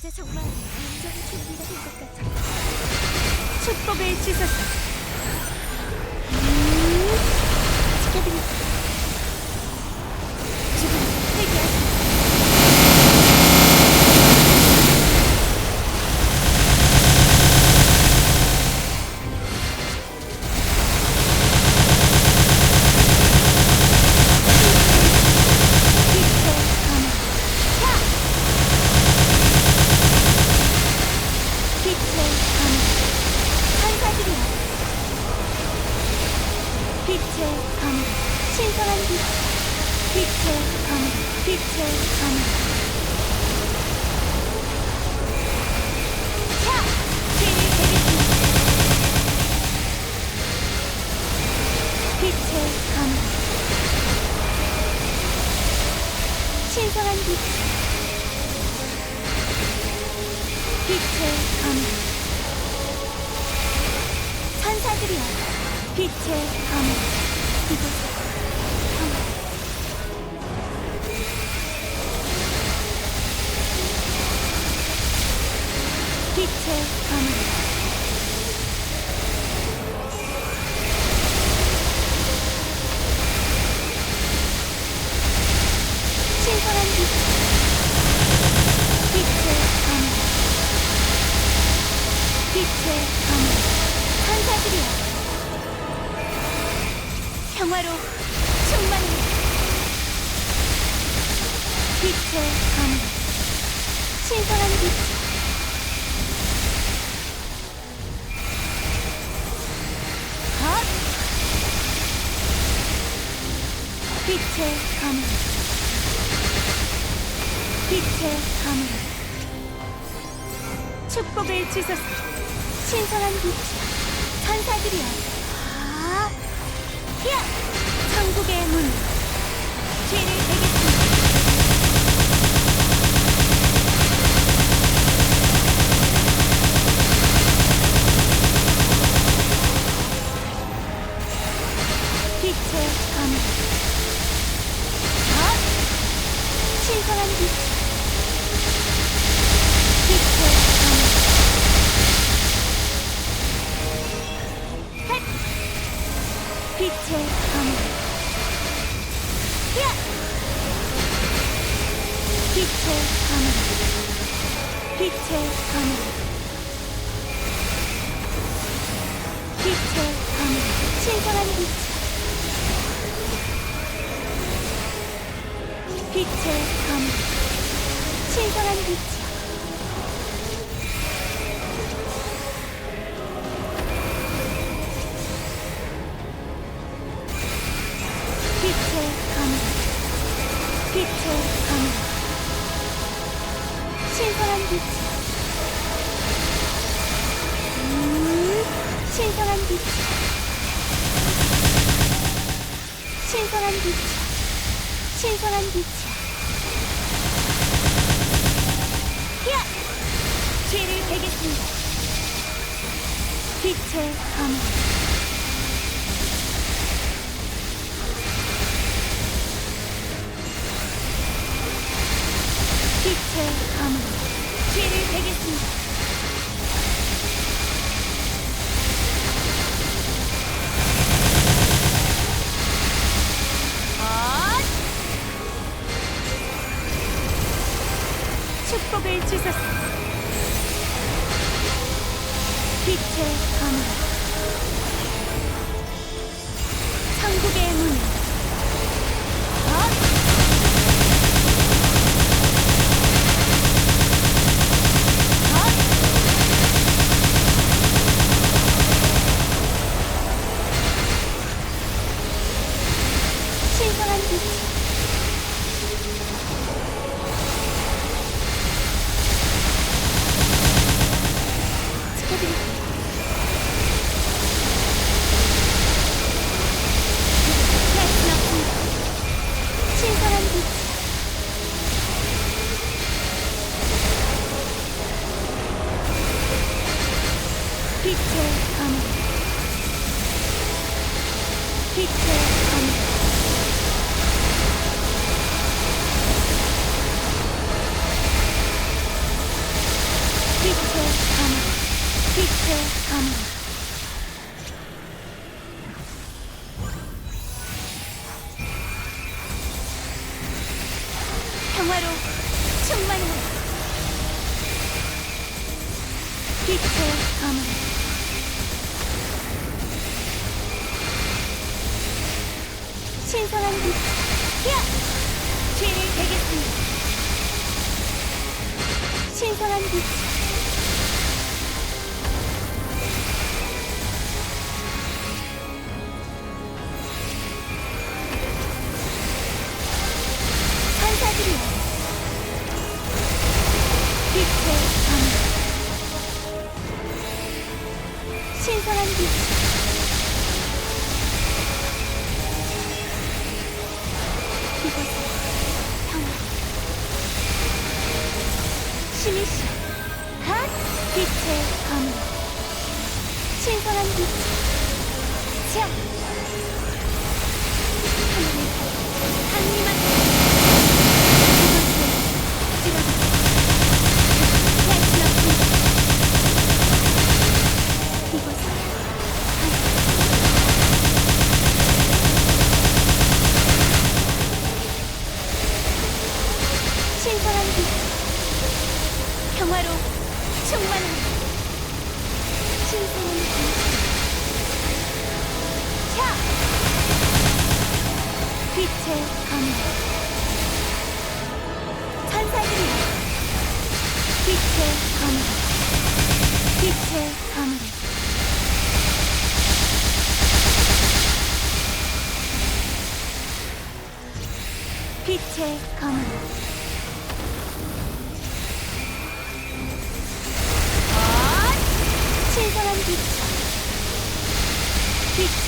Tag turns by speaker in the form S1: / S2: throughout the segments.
S1: 이제 정말 온전히 준비가 된 것 같아.
S2: 축복을 주소서.
S1: 지켜드릴게요. 빛의 검. 신성한 빛. 빛의 검. 빛의 검. 자! 죄를 베겠습니다. 빛의 검. 신성한 빛. 빛의 검. 천사들이여. 빛의 검. 이 곳. 평화로 충만해. 빛의 검. 신성한 빛. 헛! 빛의 검. 빛의 검. 축복을 주소서. 신성한 빛. 천사들이여. 천국의 문. 죄를 베겠습니다. 빛의 검. 아! 신성한 빛. 빛의 검. 헷! 빛의 빛의 검. 빛의 검. 빛 신성한 빛이야. 야! 죄를 베겠습니다. 빛의 검. 빛의 검. 천국의 문. 신성한 빛. 말씀하십니다. 빛의 가문 평화로 충만해 빛의 가문 신성한 빛 야! 죄를 베겠습니다 신성한 빛 심이시. 핫 빛의 밤 신선한 빛. 자! 하늘을 신 충만한 신선한 빛 자! 빛의 밤 천사들이 빛의 검 빛의 검 빛의 검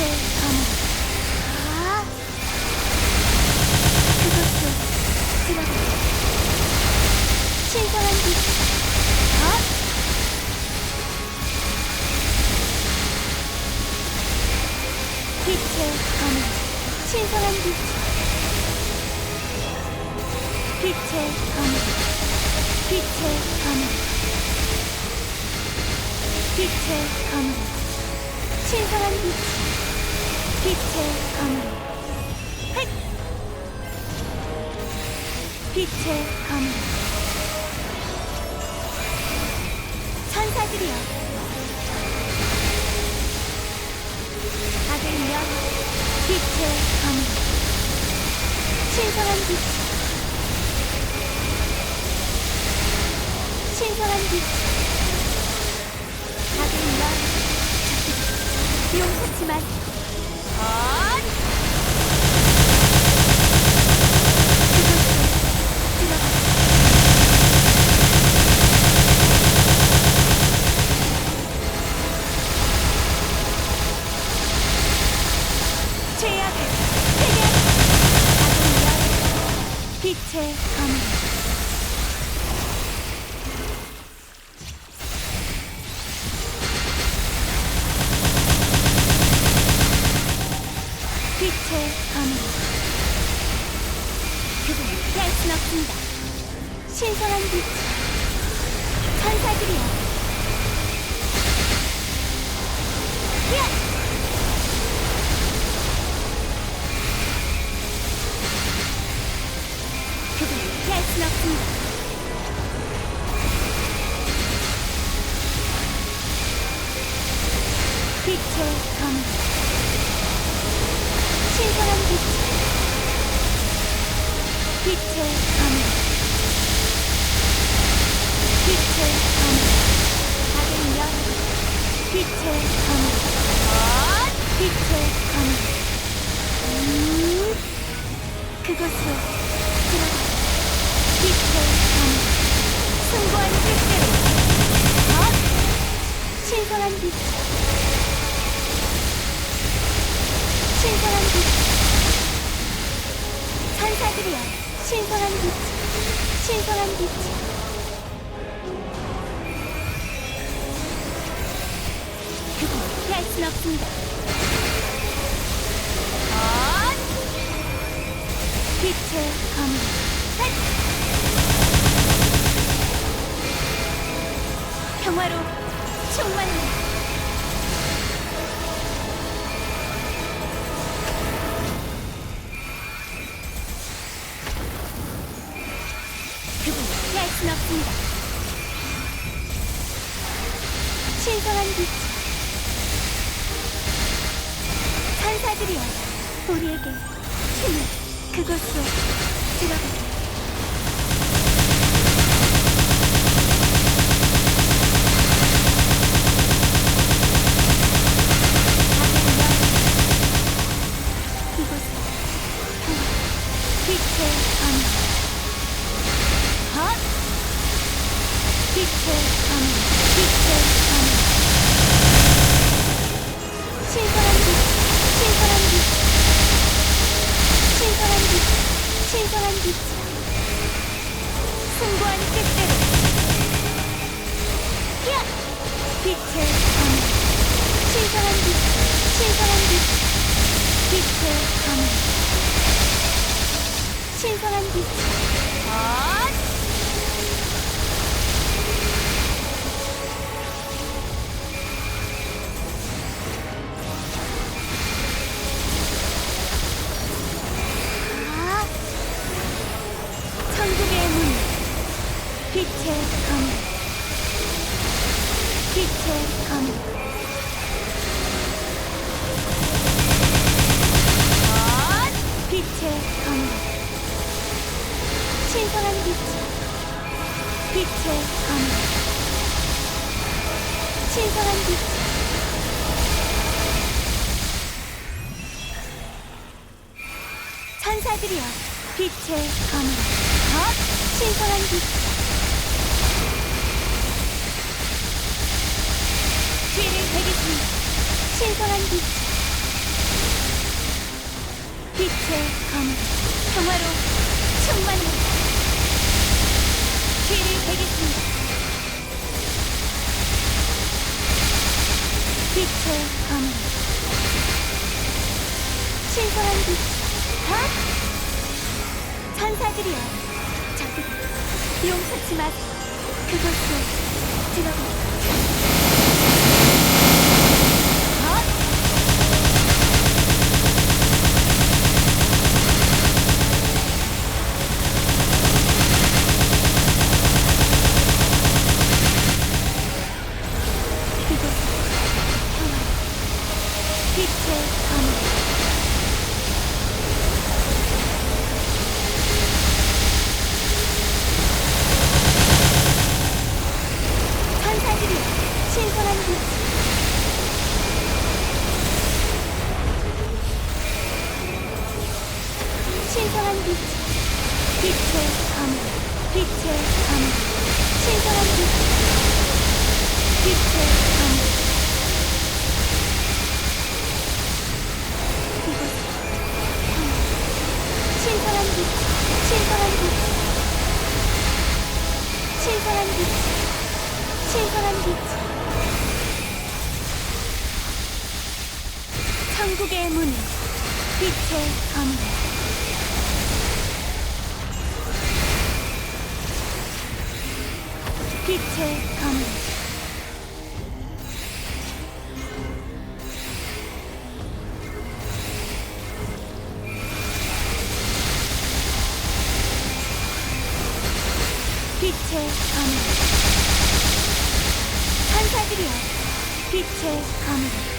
S1: 빛의 검 아! 그것도 들어가 신선한 빛 아! 빛의 검 신선한 빛 빛의 검 빛의 검 빛의 검 신선한 빛 빛의 검 헷! 빛의 검 천사들이여. 받으며 빛의 검 신선한 빛. 신선한 빛. 받으며 용서치만 아! 그것도 들어가 죄악을 회개하라 받으며 빛의 검 습니다 신선한 빛 신선한 빛 천사들이여 신선한 빛 신선한 빛 그거 피할 순 없습니다. 어? 빛의 검 헷! 평화로 충만해. 피할 순 없습니다. 신성한 빛. 산사들이여, 우리에게 힘을 그곳으로 들어가게. 빛, 신선한 빛. 숭고한 뜻대로. 야! 빛의 밤. 신선한 빛, 신선한 빛. 빛의 밤. 신선한 빛. 헛! 천사들이여 빛의 검 헛! 신선한 빛. 뒤를 베겠습니다 신선한 빛. 빛의 검 평화로 충만합니다 뒤를 베겠습니다 빛의 검 신선한 빛 헛! 천사들이여 저들이 용서치 마세요 그곳으로 들어가 빛의 밤천 빛의 검 천사들이여 빛의 검평